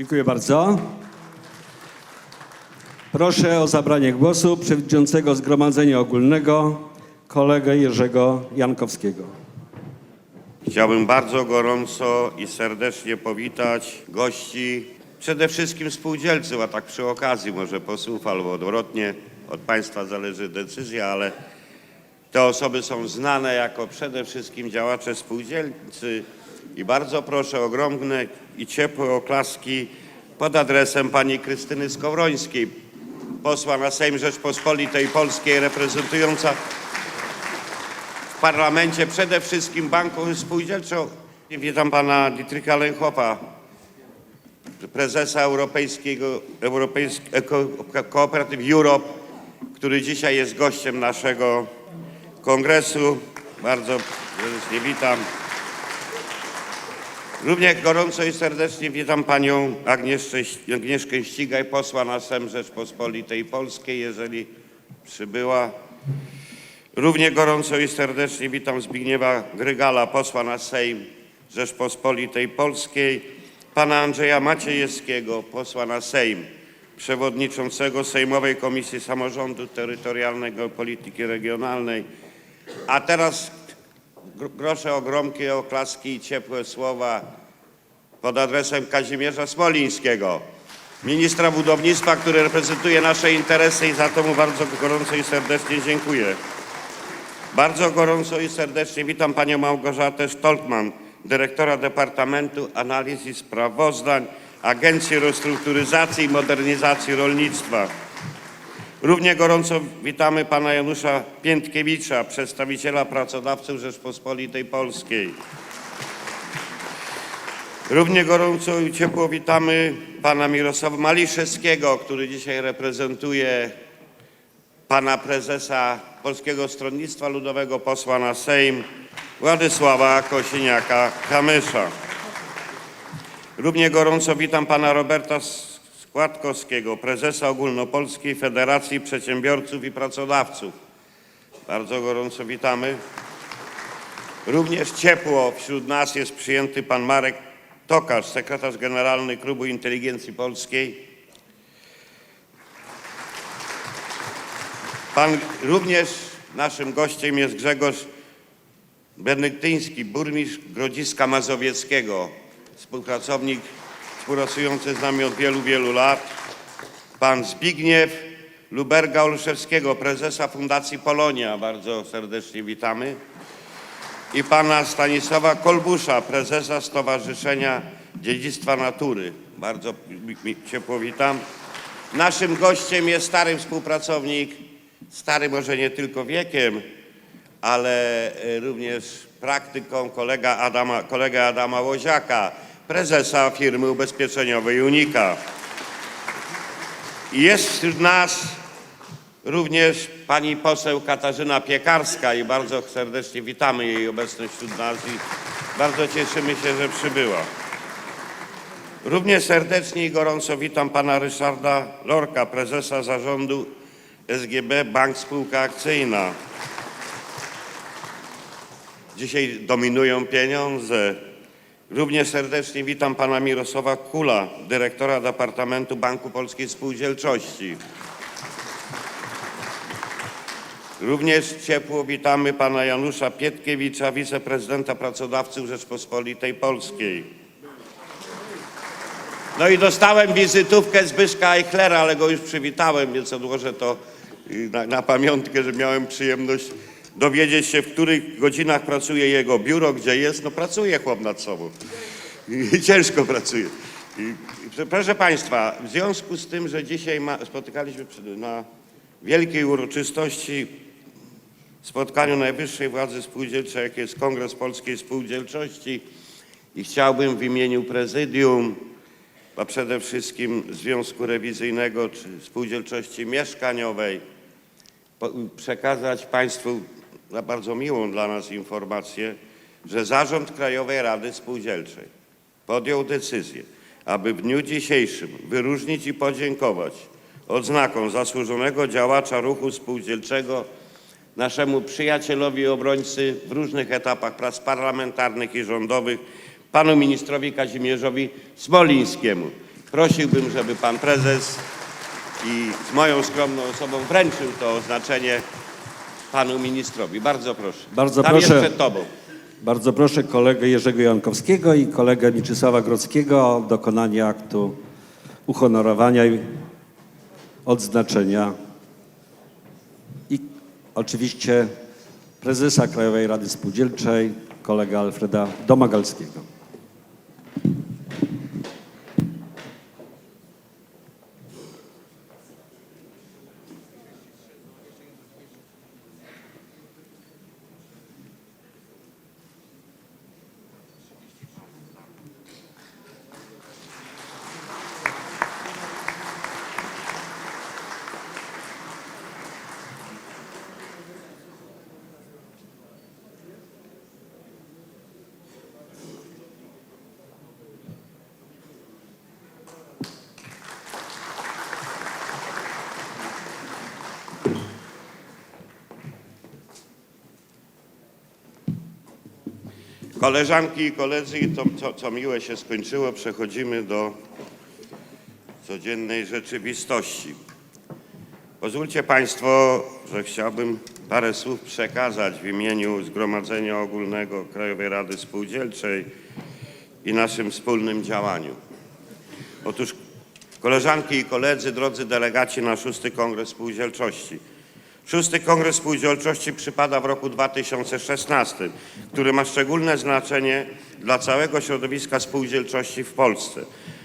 Dziękuję bardzo. Proszę o zabranie głosu przewodniczącego Zgromadzenia Ogólnego kolegę Jerzego Jankowskiego. Chciałbym bardzo gorąco i serdecznie powitać gości, przede wszystkim spółdzielców, a tak przy okazji może posłów albo odwrotnie, od Państwa zależy decyzja, ale te osoby są znane jako przede wszystkim działacze spółdzielcy i bardzo proszę o ogromne i ciepłe oklaski pod adresem pani Krystyny Skowrońskiej, posła na Sejm Rzeczpospolitej Polskiej reprezentująca w parlamencie przede wszystkim Banku Spółdzielczą. Witam pana Dietricha Lenhofa, prezesa Europejskiego Europejsk, Ko- Cooperative Europe, który dzisiaj jest gościem naszego kongresu. Bardzo serdecznie witam. Równie gorąco i serdecznie witam panią Agnieszkę, Ścigaj, posła na Sejm Rzeczpospolitej Polskiej, jeżeli przybyła. Równie gorąco i serdecznie witam Zbigniewa Grygala, posła na Sejm Rzeczpospolitej Polskiej, pana Andrzeja Maciejewskiego, posła na Sejm, przewodniczącego Sejmowej Komisji Samorządu Terytorialnego i Polityki Regionalnej. A teraz gr- proszę o gromkie oklaski i ciepłe słowa pod adresem Kazimierza Smolińskiego, ministra budownictwa, który reprezentuje nasze interesy i za to mu bardzo gorąco i serdecznie dziękuję. Bardzo gorąco i serdecznie witam panią Małgorzatę Stoltman, dyrektora Departamentu Analiz i Sprawozdań Agencji Restrukturyzacji i Modernizacji Rolnictwa. Równie gorąco witamy pana Janusza Piętkiewicza, przedstawiciela pracodawców Rzeczpospolitej Polskiej. Równie gorąco i ciepło witamy pana Mirosława Maliszewskiego, który dzisiaj reprezentuje pana prezesa Polskiego Stronnictwa Ludowego, posła na Sejm Władysława Kosiniaka-Kamysza. Równie gorąco witam pana Roberta Składkowskiego, prezesa Ogólnopolskiej Federacji Przedsiębiorców i Pracodawców. Bardzo gorąco witamy. Również ciepło wśród nas jest przyjęty pan Marek Tokarz, sekretarz generalny Klubu Inteligencji Polskiej. Pan również naszym gościem jest Grzegorz Benedyktyński, burmistrz Grodziska Mazowieckiego, współpracownik współpracujący z nami od wielu, wielu lat. Pan Zbigniew Luberga Olszewskiego, prezesa Fundacji Polonia, bardzo serdecznie witamy. I pana Stanisława Kolbusza, prezesa Stowarzyszenia Dziedzictwa Natury. Bardzo ciepło witam. Naszym gościem jest stary współpracownik, stary może nie tylko wiekiem, ale e, również praktyką kolega Adama, kolega Adama Łoziaka, prezesa firmy ubezpieczeniowej Unika. Jest wśród nas również pani poseł Katarzyna Piekarska i bardzo serdecznie witamy jej obecność wśród nas i bardzo cieszymy się, że przybyła. Równie serdecznie i gorąco witam pana Ryszarda Lorka, prezesa zarządu SGB Bank Spółka Akcyjna. Dzisiaj dominują pieniądze. Równie serdecznie witam pana Mirosława Kula, dyrektora Departamentu Banku Polskiej Spółdzielczości. Również ciepło witamy pana Janusza Pietkiewicza, wiceprezydenta pracodawców Rzeczpospolitej Polskiej. No i dostałem wizytówkę Zbyszka Eichlera, ale go już przywitałem, więc odłożę to y, na, na pamiątkę, że miałem przyjemność dowiedzieć się, w których godzinach pracuje jego biuro, gdzie jest. No pracuje chłop nad sobą. I ciężko pracuje. I, proszę Państwa, w związku z tym, że dzisiaj ma, spotykaliśmy na wielkiej uroczystości spotkaniu najwyższej władzy spółdzielczej, jakie jest Kongres Polskiej Spółdzielczości i chciałbym w imieniu prezydium, a przede wszystkim Związku Rewizyjnego czy Spółdzielczości Mieszkaniowej przekazać Państwu na bardzo miłą dla nas informację, że Zarząd Krajowej Rady Spółdzielczej podjął decyzję, aby w dniu dzisiejszym wyróżnić i podziękować odznaką zasłużonego działacza ruchu spółdzielczego naszemu przyjacielowi obrońcy w różnych etapach prac parlamentarnych i rządowych, panu ministrowi Kazimierzowi Smolińskiemu, prosiłbym, żeby pan prezes i z moją skromną osobą wręczył to oznaczenie panu ministrowi. Bardzo proszę. Bardzo Tam proszę. jest przed tobą. Bardzo proszę kolegę Jerzego Jankowskiego i kolegę Mieczysława Grodzkiego o dokonanie aktu uhonorowania i odznaczenia. I oczywiście prezesa Krajowej Rady Spółdzielczej, kolega Alfreda Domagalskiego. Koleżanki i koledzy, i to, co, miłe się skończyło, przechodzimy do codziennej rzeczywistości. Pozwólcie Państwo, że chciałbym parę słów przekazać w imieniu Zgromadzenia Ogólnego Krajowej Rady Spółdzielczej i naszym wspólnym działaniu. Otóż koleżanki i koledzy, drodzy delegaci na szósty Kongres Spółdzielczości. Szósty Kongres Spółdzielczości przypada w roku 2016, który ma szczególne znaczenie dla całego środowiska spółdzielczości w Polsce.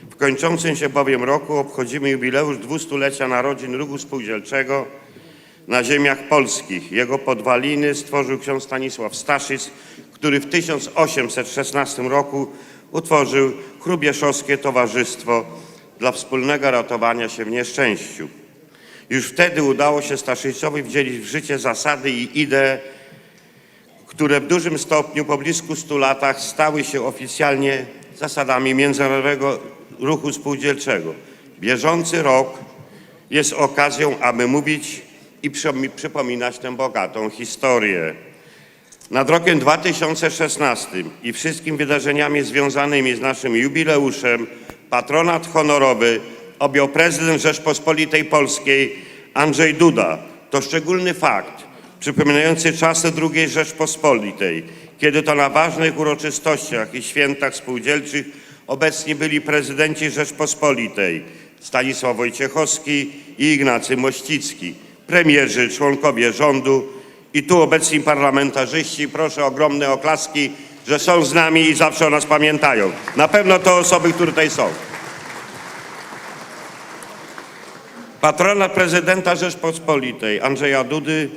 W kończącym się bowiem roku obchodzimy jubileusz dwustulecia narodzin ruchu spółdzielczego na ziemiach polskich. Jego podwaliny stworzył ksiądz Stanisław Staszic, który w 1816 roku utworzył Chrubieszowskie Towarzystwo dla wspólnego ratowania się w nieszczęściu. Już wtedy udało się Staszicowi wdzielić w życie zasady i idee, które w dużym stopniu po blisku stu latach stały się oficjalnie zasadami międzynarodowego ruchu spółdzielczego. Bieżący rok jest okazją, aby mówić i przy- przypominać tę bogatą historię. Nad rokiem 2016 i wszystkimi wydarzeniami związanymi z naszym jubileuszem patronat honorowy objął prezydent Rzeczpospolitej Polskiej Andrzej Duda. To szczególny fakt przypominający czasy II Rzeczpospolitej, kiedy to na ważnych uroczystościach i świętach spółdzielczych obecni byli prezydenci Rzeczpospolitej Stanisław Wojciechowski i Ignacy Mościcki, premierzy, członkowie rządu i tu obecni parlamentarzyści. Proszę ogromne oklaski, że są z nami i zawsze o nas pamiętają. Na pewno to osoby, które tutaj są. Patronat prezydenta Rzeczpospolitej Andrzeja Dudy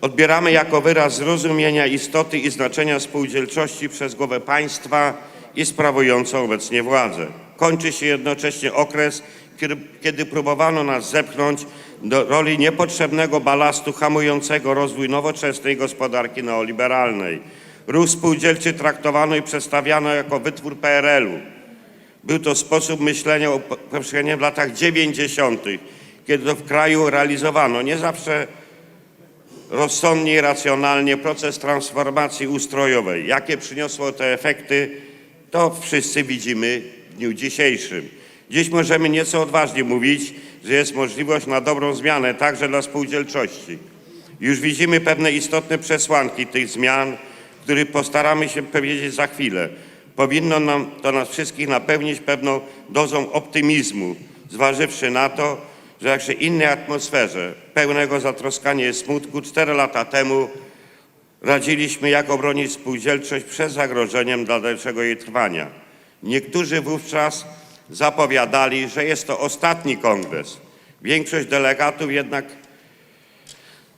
odbieramy jako wyraz zrozumienia istoty i znaczenia spółdzielczości przez głowę państwa i sprawującą obecnie władzę. Kończy się jednocześnie okres, kiedy próbowano nas zepchnąć do roli niepotrzebnego balastu hamującego rozwój nowoczesnej gospodarki neoliberalnej. Ruch spółdzielczy traktowano i przedstawiano jako wytwór PRL-u. Był to sposób myślenia powszechnie w latach 90., kiedy to w kraju realizowano nie zawsze rozsądnie i racjonalnie proces transformacji ustrojowej. Jakie przyniosło te efekty, to wszyscy widzimy w dniu dzisiejszym. Dziś możemy nieco odważnie mówić, że jest możliwość na dobrą zmianę także dla spółdzielczości. Już widzimy pewne istotne przesłanki tych zmian, których postaramy się powiedzieć za chwilę. Powinno nam to nas wszystkich napełnić pewną dozą optymizmu, zważywszy na to, że jakże innej atmosferze pełnego zatroskania i smutku cztery lata temu radziliśmy, jak obronić spółdzielczość przed zagrożeniem dla dalszego jej trwania. Niektórzy wówczas zapowiadali, że jest to ostatni kongres. Większość delegatów jednak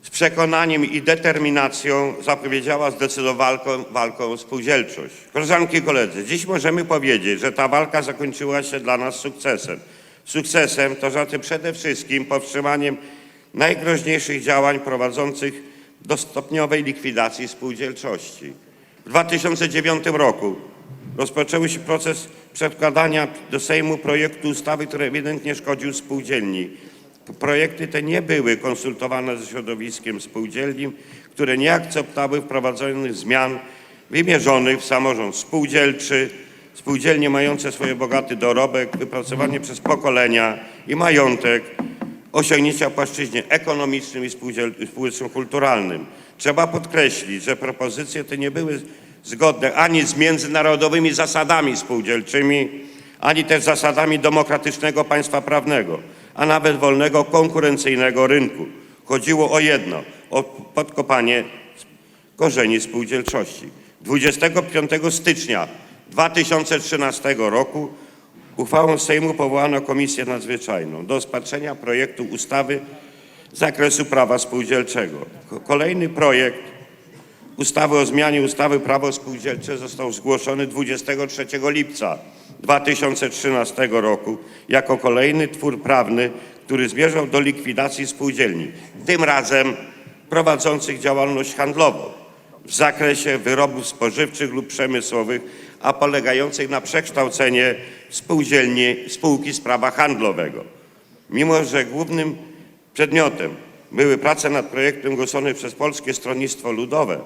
z przekonaniem i determinacją zapowiedziała zdecydowaną walką o spółdzielczość. Koleżanki i koledzy, dziś możemy powiedzieć, że ta walka zakończyła się dla nas sukcesem. Sukcesem to znaczy przede wszystkim powstrzymaniem najgroźniejszych działań prowadzących do stopniowej likwidacji spółdzielczości. W 2009 roku rozpoczęły się proces przedkładania do Sejmu projektu ustawy, który ewidentnie szkodził spółdzielni. Projekty te nie były konsultowane ze środowiskiem spółdzielnim, które nie akceptowały wprowadzonych zmian wymierzonych w samorząd spółdzielczy, spółdzielnie mające swoje bogaty dorobek, wypracowany przez pokolenia i majątek, osiągnięcia w płaszczyźnie ekonomicznym i społeczno-kulturalnym. Trzeba podkreślić, że propozycje te nie były zgodne ani z międzynarodowymi zasadami spółdzielczymi, ani też zasadami demokratycznego państwa prawnego, a nawet wolnego, konkurencyjnego rynku. Chodziło o jedno, o podkopanie korzeni spółdzielczości. 25 stycznia 2013 roku uchwałą Sejmu powołano Komisję Nadzwyczajną do rozpatrzenia projektu ustawy z zakresu prawa spółdzielczego. Ko- Kolejny projekt ustawy o zmianie ustawy Prawo spółdzielcze został zgłoszony 23 lipca 2013 roku jako kolejny twór prawny, który zmierzał do likwidacji spółdzielni, tym razem prowadzących działalność handlową w zakresie wyrobów spożywczych lub przemysłowych, a polegających na przekształcenie spółdzielni spółki z prawa handlowego. Mimo, że głównym przedmiotem były prace nad projektem głoszony przez Polskie Stronnictwo Ludowe,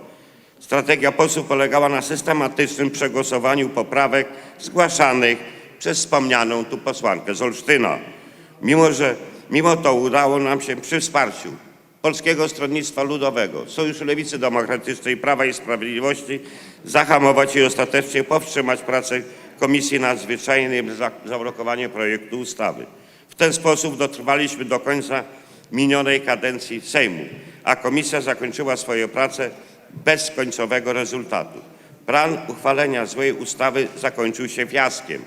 strategia posłów polegała na systematycznym przegłosowaniu poprawek zgłaszanych przez wspomnianą tu posłankę z Olsztyna. Mimo, że, mimo to udało nam się przy wsparciu Polskiego Stronnictwa Ludowego, Sojuszu Lewicy Demokratycznej, Prawa i Sprawiedliwości zahamować i ostatecznie powstrzymać pracę Komisji Nadzwyczajnej za zablokowanie projektu ustawy. W ten sposób dotrwaliśmy do końca minionej kadencji Sejmu, a komisja zakończyła swoje prace bez końcowego rezultatu. Plan uchwalenia złej ustawy zakończył się fiaskiem.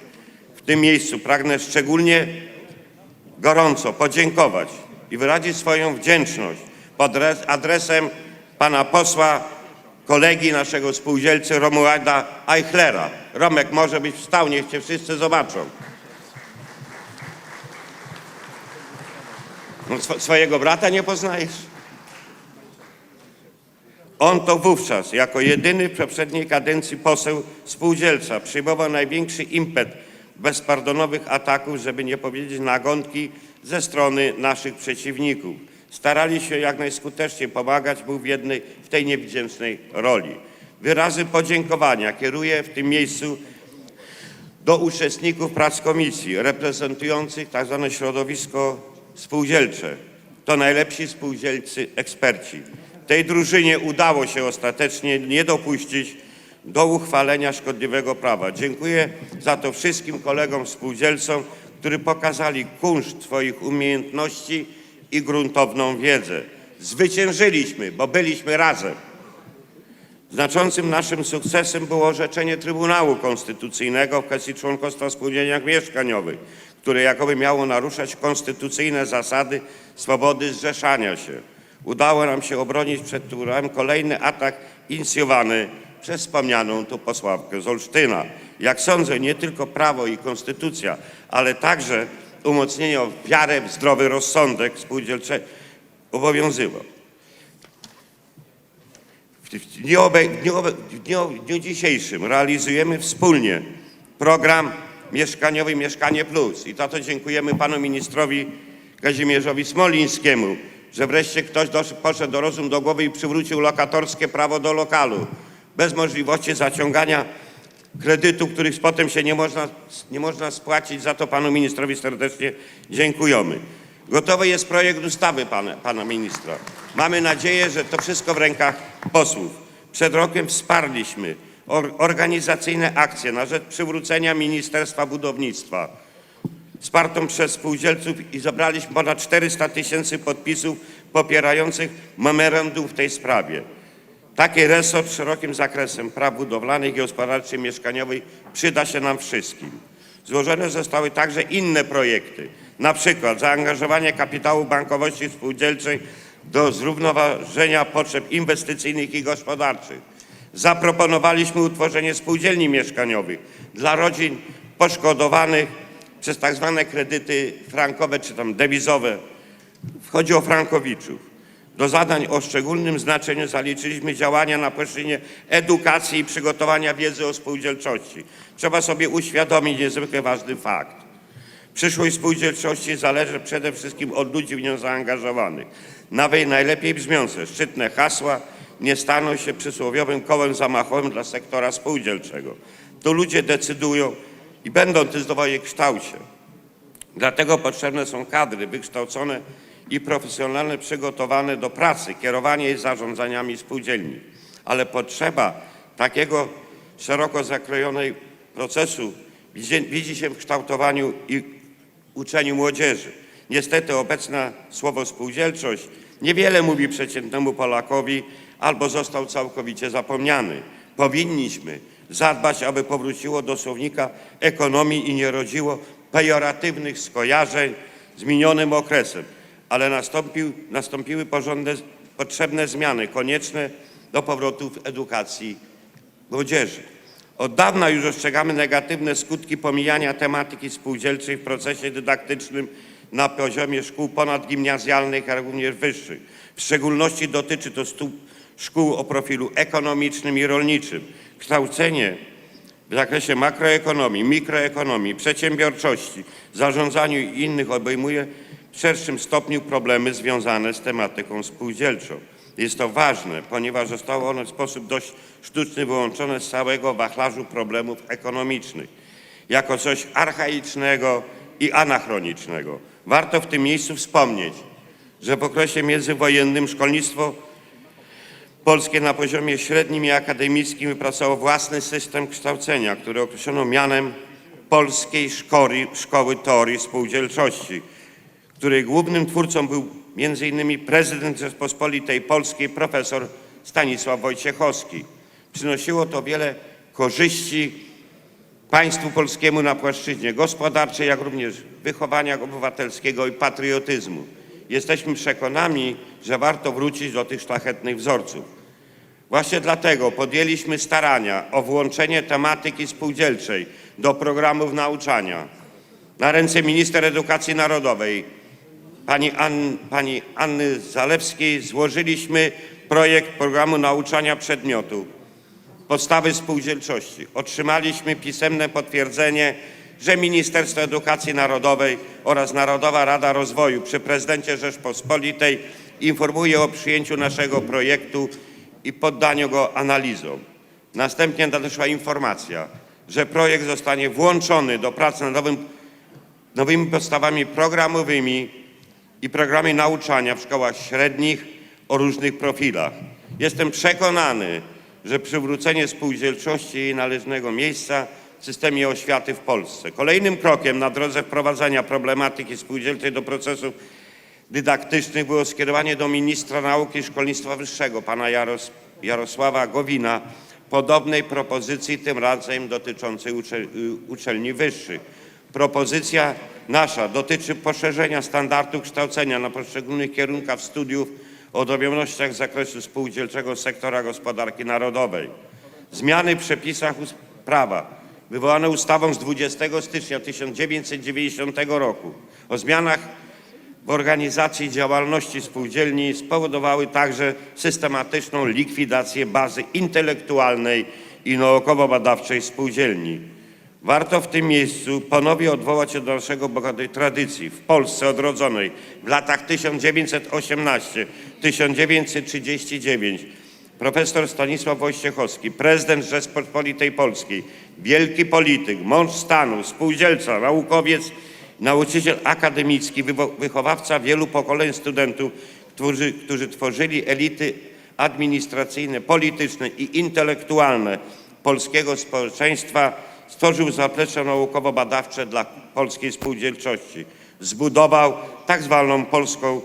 W tym miejscu pragnę szczególnie gorąco podziękować i wyrazić swoją wdzięczność pod adres- adresem pana posła, kolegi naszego spółdzielcy Romualda Eichlera. Romek może być wstał, niech cię wszyscy zobaczą. No, swo- swojego brata nie poznajesz? On to wówczas, jako jedyny w poprzedniej kadencji poseł spółdzielca, przyjmował największy impet bezpardonowych ataków, żeby nie powiedzieć nagonki ze strony naszych przeciwników. Starali się jak najskuteczniej pomagać mu w, jednej, w tej niewdzięcznej roli. Wyrazy podziękowania kieruję w tym miejscu do uczestników prac komisji reprezentujących tzw. środowisko spółdzielcze. To najlepsi spółdzielcy eksperci. Tej drużynie udało się ostatecznie nie dopuścić do uchwalenia szkodliwego prawa. Dziękuję za to wszystkim kolegom spółdzielcom, którzy pokazali kunszt swoich umiejętności i gruntowną wiedzę. Zwyciężyliśmy, bo byliśmy razem. Znaczącym naszym sukcesem było orzeczenie Trybunału Konstytucyjnego w kwestii członkostwa w spółdzielniach mieszkaniowych, które jakoby miało naruszać konstytucyjne zasady swobody zrzeszania się. Udało nam się obronić przed Trybunałem kolejny atak inicjowany przez wspomnianą tu posłankę z Olsztyna. Jak sądzę, nie tylko prawo i konstytucja, ale także umocnienie wiarę w zdrowy rozsądek spółdzielcze obowiązywał. W w w w w dniu dzisiejszym realizujemy wspólnie program mieszkaniowy Mieszkanie Plus. I za to dziękujemy panu ministrowi Kazimierzowi Smolińskiemu, że wreszcie ktoś dosz, poszedł do rozum do głowy i przywrócił lokatorskie prawo do lokalu. Bez możliwości zaciągania kredytów, których potem się nie można, nie można spłacić. Za to panu ministrowi serdecznie dziękujemy. Gotowy jest projekt ustawy pana, pana ministra. Mamy nadzieję, że to wszystko w rękach posłów. Przed rokiem wsparliśmy or, organizacyjne akcje na rzecz przywrócenia Ministerstwa Budownictwa wspartą przez spółdzielców i zebraliśmy ponad 400 tysięcy podpisów popierających memorandum w tej sprawie. Taki resort z szerokim zakresem praw budowlanych i gospodarczej mieszkaniowej przyda się nam wszystkim. Złożone zostały także inne projekty, na przykład zaangażowanie kapitału bankowości spółdzielczej do zrównoważenia potrzeb inwestycyjnych i gospodarczych. Zaproponowaliśmy utworzenie spółdzielni mieszkaniowych dla rodzin poszkodowanych przez tak zwane kredyty frankowe czy tam dewizowe. Chodzi o frankowiczów. Do zadań o szczególnym znaczeniu zaliczyliśmy działania na płaszczyźnie edukacji i przygotowania wiedzy o spółdzielczości. Trzeba sobie uświadomić niezwykle ważny fakt. Przyszłość spółdzielczości zależy przede wszystkim od ludzi w nią zaangażowanych. Nawet najlepiej brzmiące, szczytne hasła nie staną się przysłowiowym kołem zamachowym dla sektora spółdzielczego. To ludzie decydują i będą decydować o jej kształcie. Dlatego potrzebne są kadry wykształcone i profesjonalnie przygotowane do pracy, kierowania i zarządzaniami spółdzielni. Ale potrzeba takiego szeroko zakrojonej procesu widzi, się w kształtowaniu i uczeniu młodzieży. Niestety obecne słowo spółdzielczość niewiele mówi przeciętnemu Polakowi albo został całkowicie zapomniany. Powinniśmy zadbać, aby powróciło do słownika ekonomii i nie rodziło pejoratywnych skojarzeń z minionym okresem, ale nastąpił, nastąpiły porządne, potrzebne zmiany konieczne do powrotu w edukacji młodzieży. Od dawna już ostrzegamy negatywne skutki pomijania tematyki spółdzielczej w procesie dydaktycznym na poziomie szkół ponadgimnazjalnych, a również wyższych. W szczególności dotyczy to szkół o profilu ekonomicznym i rolniczym. Kształcenie w zakresie makroekonomii, mikroekonomii, przedsiębiorczości, zarządzaniu i innych obejmuje w szerszym stopniu problemy związane z tematyką spółdzielczą. Jest to ważne, ponieważ zostało ono w sposób dość sztuczny wyłączone z całego wachlarzu problemów ekonomicznych jako coś archaicznego i anachronicznego. Warto w tym miejscu wspomnieć, że w okresie międzywojennym szkolnictwo polskie na poziomie średnim i akademickim wypracowało własny system kształcenia, który określono mianem Polskiej Szkoły, Szkoły Teorii Spółdzielczości, której głównym twórcą był m.in. prezydent Rzeczpospolitej Polskiej profesor Stanisław Wojciechowski. Przynosiło to wiele korzyści państwu polskiemu na płaszczyźnie gospodarczej, jak również wychowania obywatelskiego i patriotyzmu. Jesteśmy przekonani, że warto wrócić do tych szlachetnych wzorców. Właśnie dlatego podjęliśmy starania o włączenie tematyki spółdzielczej do programów nauczania. Na ręce minister edukacji narodowej, pani, Ann, pani Anny Zalewskiej, złożyliśmy projekt programu nauczania przedmiotu podstawy spółdzielczości. Otrzymaliśmy pisemne potwierdzenie, że Ministerstwo Edukacji Narodowej oraz Narodowa Rada Rozwoju przy prezydencie Rzeczpospolitej informuje o przyjęciu naszego projektu i poddaniu go analizom. Następnie nadeszła informacja, że projekt zostanie włączony do prac nad nowym, nowymi podstawami programowymi i programie nauczania w szkołach średnich o różnych profilach. Jestem przekonany, że przywrócenie spółdzielczości jej należnego miejsca w systemie oświaty w Polsce. Kolejnym krokiem na drodze wprowadzania problematyki spółdzielczej do procesów dydaktycznych było skierowanie do ministra nauki i szkolnictwa wyższego, pana Jaros, Jarosława Gowina, podobnej propozycji, tym razem dotyczącej uczel, y, uczelni wyższych. Propozycja nasza dotyczy poszerzenia standardu kształcenia na poszczególnych kierunkach studiów o odrębnościach z zakresu spółdzielczego sektora gospodarki narodowej. Zmiany w przepisach prawa wywołane ustawą z 20 stycznia 1990 roku o zmianach organizacji działalności spółdzielni spowodowały także systematyczną likwidację bazy intelektualnej i naukowo-badawczej spółdzielni. Warto w tym miejscu ponownie odwołać się do naszego bogatej tradycji w Polsce odrodzonej w latach 1918-1939. Profesor Stanisław Wojciechowski, prezydent Rzeczpospolitej Polskiej, wielki polityk, mąż stanu, spółdzielca, naukowiec, nauczyciel akademicki, wychowawca wielu pokoleń studentów, którzy, którzy tworzyli elity administracyjne, polityczne i intelektualne polskiego społeczeństwa, stworzył zaplecze naukowo-badawcze dla polskiej spółdzielczości. Zbudował tak zwaną polską,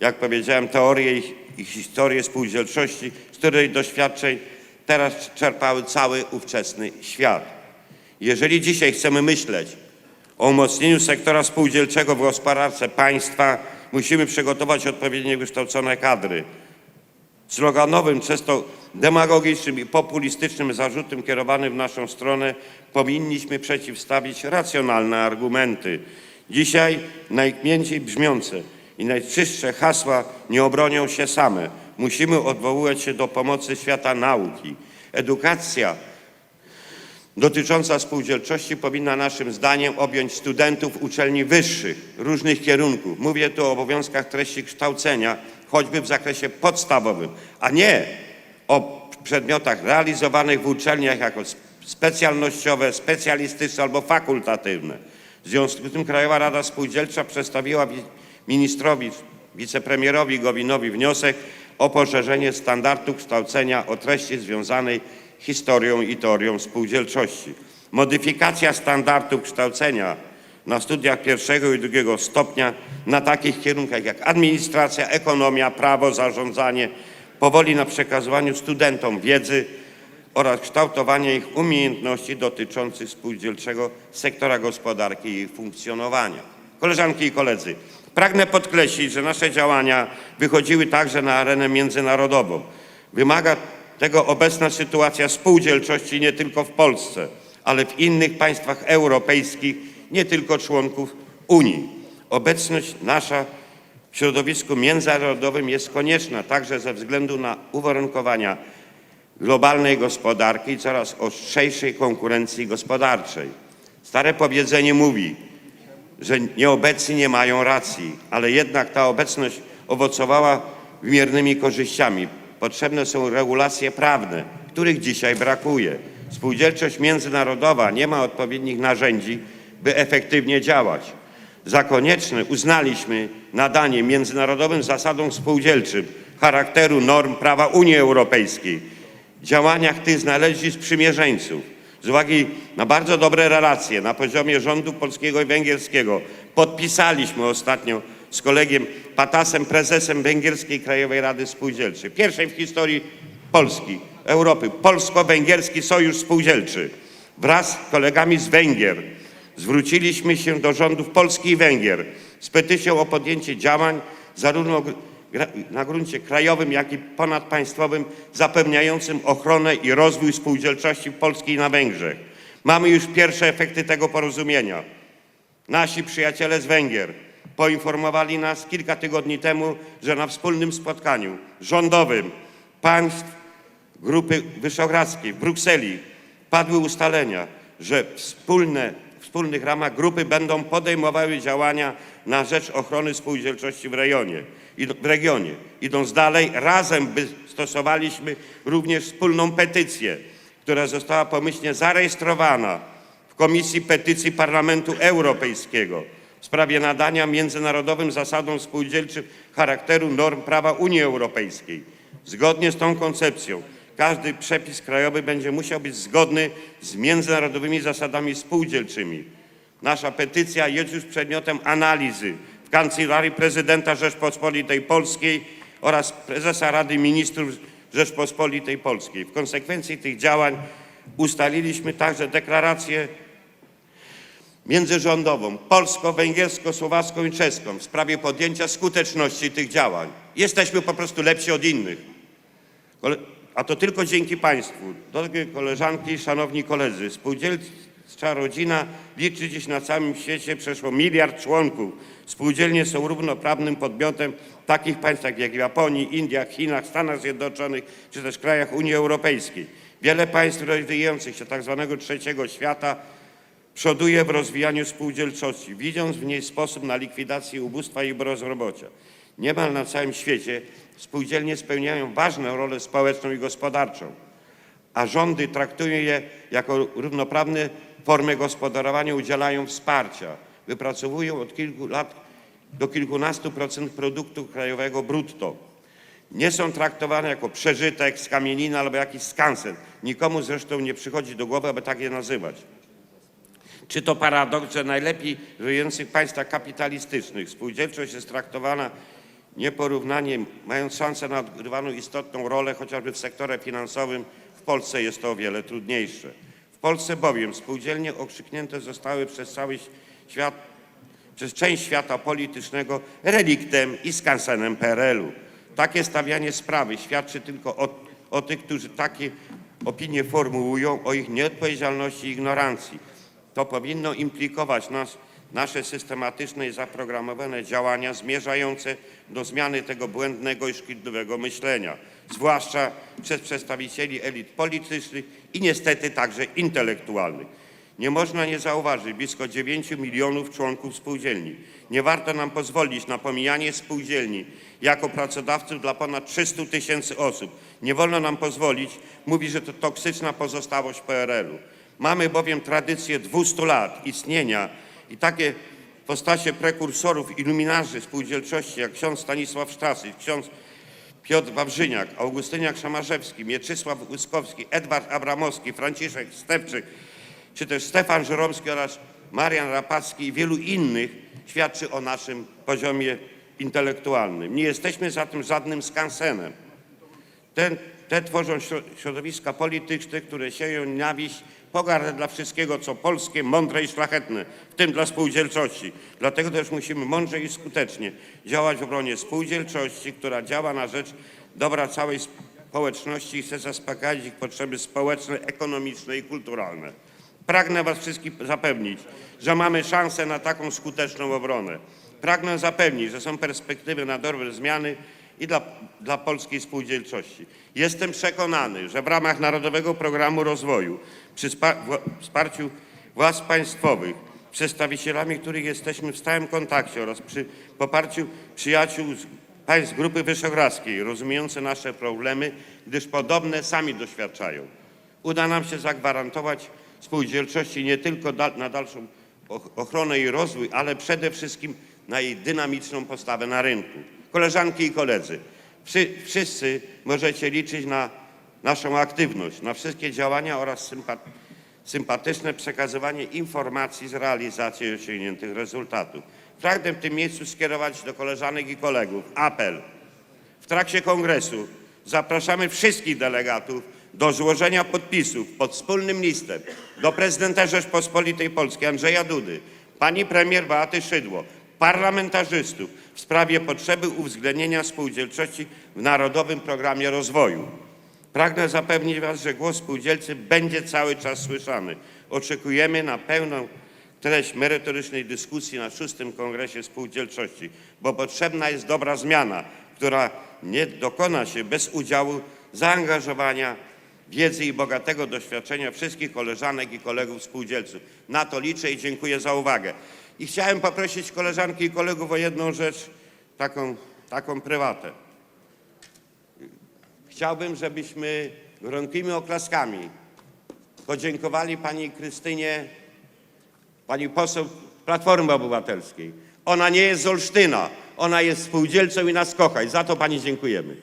jak powiedziałem, teorię i historię spółdzielczości, z której doświadczeń teraz czerpały cały ówczesny świat. Jeżeli dzisiaj chcemy myśleć o umocnieniu sektora spółdzielczego w gospodarce państwa, musimy przygotować odpowiednio wykształcone kadry. Sloganowym, często demagogicznym i populistycznym zarzutem kierowanym w naszą stronę powinniśmy przeciwstawić racjonalne argumenty. Dzisiaj najkmięciej brzmiące i najczystsze hasła nie obronią się same. Musimy odwoływać się do pomocy świata nauki. Edukacja dotycząca spółdzielczości powinna naszym zdaniem objąć studentów uczelni wyższych, różnych kierunków. Mówię tu o obowiązkach treści kształcenia, choćby w zakresie podstawowym, a nie o przedmiotach realizowanych w uczelniach jako sp- specjalnościowe, specjalistyczne albo fakultatywne. W związku z tym Krajowa Rada Spółdzielcza przedstawiła wi- ministrowi, wicepremierowi Gowinowi wniosek o poszerzenie standardu kształcenia o treści związanej historią i teorią spółdzielczości. Modyfikacja standardu kształcenia na studiach pierwszego i drugiego stopnia na takich kierunkach jak administracja, ekonomia, prawo, zarządzanie powoli na przekazywaniu studentom wiedzy oraz kształtowanie ich umiejętności dotyczących spółdzielczego sektora gospodarki i funkcjonowania. Koleżanki i koledzy, pragnę podkreślić, że nasze działania wychodziły także na arenę międzynarodową. Wymaga tego obecna sytuacja spółdzielczości nie tylko w Polsce, ale w innych państwach europejskich, nie tylko członków Unii. Obecność nasza w środowisku międzynarodowym jest konieczna także ze względu na uwarunkowania globalnej gospodarki i coraz ostrzejszej konkurencji gospodarczej. Stare powiedzenie mówi, że nieobecni nie mają racji, ale jednak ta obecność owocowała wymiernymi korzyściami. Potrzebne są regulacje prawne, których dzisiaj brakuje. Spółdzielczość międzynarodowa nie ma odpowiednich narzędzi, by efektywnie działać. Za konieczne uznaliśmy nadanie międzynarodowym zasadom spółdzielczym charakteru norm prawa Unii Europejskiej. W działaniach tych znaleźli sprzymierzeńców. Z uwagi na bardzo dobre relacje na poziomie rządu polskiego i węgierskiego podpisaliśmy ostatnio z kolegiem Patasem, prezesem Węgierskiej Krajowej Rady Spółdzielczej, pierwszej w historii Polski, Europy, Polsko-Węgierski Sojusz Spółdzielczy. Wraz z kolegami z Węgier zwróciliśmy się do rządów Polski i Węgier z petycją o podjęcie działań zarówno na gruncie krajowym, jak i ponadpaństwowym zapewniającym ochronę i rozwój spółdzielczości w Polski na Węgrzech. Mamy już pierwsze efekty tego porozumienia. Nasi przyjaciele z Węgier poinformowali nas kilka tygodni temu, że na wspólnym spotkaniu rządowym państw Grupy Wyszehradzkiej w Brukseli padły ustalenia, że wspólne, w wspólnych ramach grupy będą podejmowały działania na rzecz ochrony spółdzielczości w rejonie. W regionie. Idąc dalej, razem stosowaliśmy również wspólną petycję, która została pomyślnie zarejestrowana w Komisji Petycji Parlamentu Europejskiego w sprawie nadania międzynarodowym zasadom spółdzielczym charakteru norm prawa Unii Europejskiej. Zgodnie z tą koncepcją każdy przepis krajowy będzie musiał być zgodny z międzynarodowymi zasadami spółdzielczymi. Nasza petycja jest już przedmiotem analizy w Kancelarii Prezydenta Rzeczpospolitej Polskiej oraz Prezesa Rady Ministrów Rzeczpospolitej Polskiej. W konsekwencji tych działań ustaliliśmy także deklarację międzyrządową, polsko-węgiersko-słowacką i czeską w sprawie podjęcia skuteczności tych działań. Jesteśmy po prostu lepsi od innych. A to tylko dzięki Państwu. Drogie koleżanki, szanowni koledzy, spółdzielcza rodzina liczy dziś na całym świecie przeszło miliard członków. Spółdzielnie są równoprawnym podmiotem w takich państwach jak Japonii, Indiach, Chinach, Stanach Zjednoczonych czy też krajach Unii Europejskiej. Wiele państw rozwijających się tzw. trzeciego świata przoduje w rozwijaniu spółdzielczości, widząc w niej sposób na likwidację ubóstwa i bezrobocia. Niemal na całym świecie spółdzielnie spełniają ważną rolę społeczną i gospodarczą, a rządy traktują je jako równoprawne formy gospodarowania, udzielają wsparcia, wypracowują od kilku lat do kilkunastu procent produktu krajowego brutto. Nie są traktowane jako przeżytek, skamienina albo jakiś skansen. Nikomu zresztą nie przychodzi do głowy, aby tak je nazywać. Czy to paradoks, że najlepiej żyjących państwach kapitalistycznych spółdzielczość jest traktowana nieporównanie, mając szansę na odgrywaną istotną rolę chociażby w sektorze finansowym, w Polsce jest to o wiele trudniejsze. W Polsce bowiem spółdzielnie okrzyknięte zostały przez cały świat, przez część świata politycznego reliktem i skansenem PRL-u. Takie stawianie sprawy świadczy tylko o, o tych, którzy takie opinie formułują, o ich nieodpowiedzialności i ignorancji. To powinno implikować nas, nasze systematyczne i zaprogramowane działania zmierzające do zmiany tego błędnego i szkodliwego myślenia, zwłaszcza przez przedstawicieli elit politycznych i niestety także intelektualnych. Nie można nie zauważyć blisko 9 milionów członków spółdzielni. Nie warto nam pozwolić na pomijanie spółdzielni jako pracodawców dla ponad 300 tysięcy osób. Nie wolno nam pozwolić mówić, że to toksyczna pozostałość PRL-u. Mamy bowiem tradycję 200 lat istnienia i takie postacie prekursorów, iluminarzy spółdzielczości jak ksiądz Stanisław Sztasy, ksiądz Piotr Wawrzyniak, Augustyniak Szamarzewski, Mieczysław Łyskowski, Edward Abramowski, Franciszek Stewczyk, czy też Stefan Żeromski oraz Marian Rapacki i wielu innych świadczy o naszym poziomie intelektualnym. Nie jesteśmy zatem żadnym skansenem. Te, te tworzą śro- środowiska polityczne, które sieją nienawiść, pogardę dla wszystkiego, co polskie, mądre i szlachetne, w tym dla spółdzielczości. Dlatego też musimy mądrze i skutecznie działać w obronie spółdzielczości, która działa na rzecz dobra całej społeczności i chce zaspokajać ich potrzeby społeczne, ekonomiczne i kulturalne. Pragnę Was wszystkich zapewnić, że mamy szansę na taką skuteczną obronę. Pragnę zapewnić, że są perspektywy na dobre zmiany i dla, dla polskiej spółdzielczości. Jestem przekonany, że w ramach Narodowego Programu Rozwoju, przy wsparciu władz państwowych, przedstawicielami których jesteśmy w stałym kontakcie oraz przy poparciu przyjaciół z państw Grupy Wyszehradzkiej, rozumiejące nasze problemy, gdyż podobne sami doświadczają, uda nam się zagwarantować spółdzielczości nie tylko da, na dalszą och- ochronę i rozwój, ale przede wszystkim na jej dynamiczną postawę na rynku. Koleżanki i koledzy, wszy, wszyscy możecie liczyć na naszą aktywność, na wszystkie działania oraz sympa, sympatyczne przekazywanie informacji z realizacji osiągniętych rezultatów. Pragnę w tym miejscu skierować do koleżanek i kolegów apel. W trakcie kongresu zapraszamy wszystkich delegatów do złożenia podpisów pod wspólnym listem do prezydenta Rzeczpospolitej Polskiej Andrzeja Dudy, pani premier Beaty Szydło, parlamentarzystów w sprawie potrzeby uwzględnienia spółdzielczości w Narodowym Programie Rozwoju. Pragnę zapewnić Was, że głos spółdzielcy będzie cały czas słyszany. Oczekujemy na pełną treść merytorycznej dyskusji na szóstym Kongresie Spółdzielczości, bo potrzebna jest dobra zmiana, która nie dokona się bez udziału, zaangażowania, wiedzy i bogatego doświadczenia wszystkich koleżanek i kolegów spółdzielców. Na to liczę i dziękuję za uwagę. I chciałem poprosić koleżanki i kolegów o jedną rzecz, taką, taką prywatę. Chciałbym, żebyśmy gromkimi oklaskami podziękowali pani Krystynie, pani poseł Platformy Obywatelskiej. Ona nie jest z Olsztyna, ona jest spółdzielcą i nas kocha i za to pani dziękujemy.